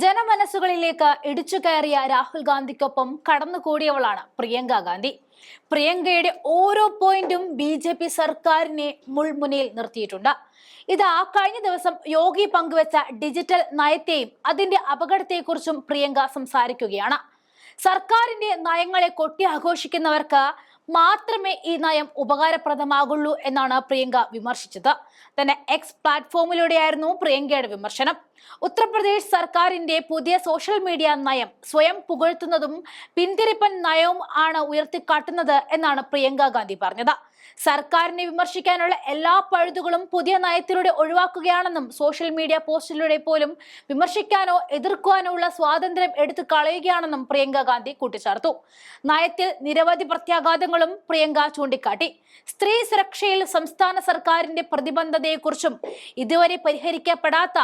ജനമനസ്സുകളിലേക്ക് ഇടിച്ചു കയറിയ രാഹുൽ ഗാന്ധിക്കൊപ്പം കടന്നുകൂടിയവളാണ് പ്രിയങ്ക ഗാന്ധി. പ്രിയങ്കയുടെ ഓരോ പോയിന്റും ബി ജെ പി സർക്കാരിനെ മുൾമുനയിൽ നിർത്തിയിട്ടുണ്ട്. ഇത് ആ കഴിഞ്ഞ ദിവസം യോഗി പങ്കുവച്ച ഡിജിറ്റൽ നയത്തെയും അതിന്റെ അപകടത്തെക്കുറിച്ചും പ്രിയങ്ക സംസാരിക്കുകയാണ്. സർക്കാരിന്റെ നയങ്ങളെ കൊട്ടി ആഘോഷിക്കുന്നവർക്ക് മാത്രമേ ഈ നയം ഉപകാരപ്രദമാകുള്ളൂ എന്നാണ് പ്രിയങ്ക വിമർശിച്ചത്. തന്നെ എക്സ് പ്ലാറ്റ്ഫോമിലൂടെയായിരുന്നു പ്രിയങ്കയുടെ വിമർശനം. ഉത്തർപ്രദേശ് സർക്കാരിന്റെ പുതിയ സോഷ്യൽ മീഡിയ നയം സ്വയം പുകഴ്ത്തുന്നതും പിന്തിരിപ്പൻ നയവും ആണ് ഉയർത്തിക്കാട്ടുന്നത് എന്നാണ് പ്രിയങ്ക ഗാന്ധി പറഞ്ഞത്. സർക്കാരിനെ വിമർശിക്കാനുള്ള എല്ലാ പഴുതുകളും പുതിയ നയത്തിലൂടെ ഒഴിവാക്കുകയാണെന്നും സോഷ്യൽ മീഡിയ പോസ്റ്റിലൂടെ പോലും വിമർശിക്കാനോ എതിർക്കുവാനോ ഉള്ള സ്വാതന്ത്ര്യം എടുത്തു കളയുകയാണെന്നും പ്രിയങ്ക ഗാന്ധി കൂട്ടിച്ചേർത്തു. നയത്തിൽ നിരവധി പ്രത്യാഘാതങ്ങളും പ്രിയങ്ക ചൂണ്ടിക്കാട്ടി. സ്ത്രീ സുരക്ഷയിൽ സംസ്ഥാന സർക്കാരിന്റെ പ്രതിബദ്ധതയെക്കുറിച്ചും ഇതുവരെ പരിഹരിക്കപ്പെടാത്ത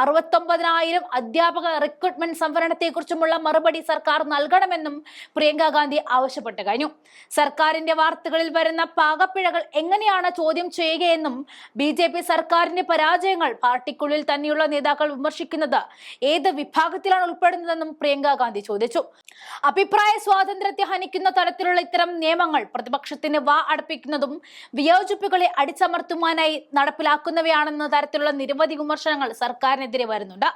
അറുപത്തൊമ്പതിനായിരം അധ്യാപക റിക്രൂട്ട്മെന്റ് സംവരണത്തെക്കുറിച്ചുമുള്ള മറുപടി സർക്കാർ നൽകണമെന്നും പ്രിയങ്ക ഗാന്ധി ആവശ്യപ്പെട്ടു കഴിഞ്ഞു. സർക്കാരിന്റെ വാർത്തകളിൽ വരുന്ന പാകപ്പിഴകൾ എങ്ങനെയാണ് ചോദ്യം ചെയ്യുകയെന്നും ബി ജെ പി സർക്കാരിന്റെ പരാജയങ്ങൾ പാർട്ടിക്കുള്ളിൽ തന്നെയുള്ള നേതാക്കൾ വിമർശിക്കുന്നത് ഏത് വിഭാഗത്തിലാണ് ഉൾപ്പെടുന്നതെന്നും പ്രിയങ്ക ഗാന്ധി ചോദിച്ചു. അഭിപ്രായ സ്വാതന്ത്ര്യത്തെ ഹനിക്കുന്ന തരത്തിലുള്ള ഇത്തരം നിയമങ്ങൾ പ്രതിപക്ഷത്തിന് വാ അടപ്പിക്കുന്നതും വിയോജിപ്പുകളെ അടിച്ചമർത്തുവാനായി നടപ്പിലാക്കുന്നവയാണെന്ന തരത്തിലുള്ള നിരവധി വിമർശനങ്ങൾ സർക്കാരിനെതിരെ വരുന്നുണ്ട്.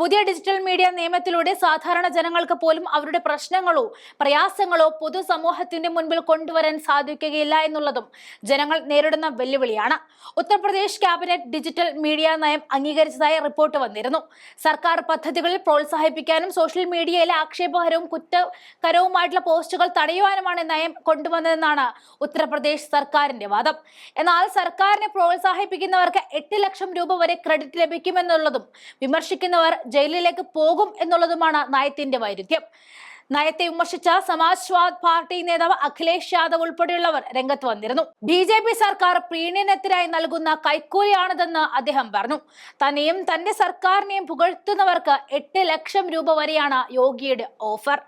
പുതിയ ഡിജിറ്റൽ മീഡിയ നിയമത്തിലൂടെ സാധാരണ ജനങ്ങൾക്ക് പോലും അവരുടെ പ്രശ്നങ്ങളോ പ്രയാസങ്ങളോ പൊതുസമൂഹത്തിന്റെ മുൻപിൽ കൊണ്ടുവരാൻ സാധിക്കുകയില്ല എന്നുള്ളതും ജനങ്ങൾ നേരിടുന്ന വെല്ലുവിളിയാണ്. ഉത്തർപ്രദേശ് ക്യാബിനറ്റ് ഡിജിറ്റൽ മീഡിയ നയം അംഗീകരിച്ചതായി റിപ്പോർട്ട് വന്നിരുന്നു. സർക്കാർ പദ്ധതികളിൽ പ്രോത്സാഹിപ്പിക്കാനും സോഷ്യൽ മീഡിയയിലെ ആക്ഷേപകരവും കുറ്റകരവുമായിട്ടുള്ള പോസ്റ്റുകൾ തടയുവാനുമാണ് നയം കൊണ്ടുവന്നതെന്നാണ് ഉത്തർപ്രദേശ് സർക്കാരിന്റെ വാദം. എന്നാൽ സർക്കാരിനെ പ്രോത്സാഹിപ്പിക്കുന്നവർക്ക് എട്ട് ലക്ഷം രൂപ വരെ ക്രെഡിറ്റ് ലഭിക്കുമെന്നുള്ളതും വിമർശിക്കുന്നവർ ജയിലിലേക്ക് പോകും എന്നുള്ളതുമാണ് നയത്തിന്റെ വൈരുദ്ധ്യം. നയത്തെ വിമർശിച്ച സമാജ്വാദ് പാർട്ടി നേതാവ് അഖിലേഷ് യാദവ് ഉൾപ്പെടെയുള്ളവർ രംഗത്ത് വന്നിരുന്നു. ബി ജെ പി സർക്കാർ പ്രീണനത്തിനായി നൽകുന്ന കൈക്കൂലിയാണിതെന്ന് അദ്ദേഹം പറഞ്ഞു. തന്നെയും തന്റെ സർക്കാരിനെയും പുകഴ്ത്തുന്നവർക്ക് എട്ട് ലക്ഷം രൂപ വരെയാണ് യോഗിയുടെ ഓഫർ.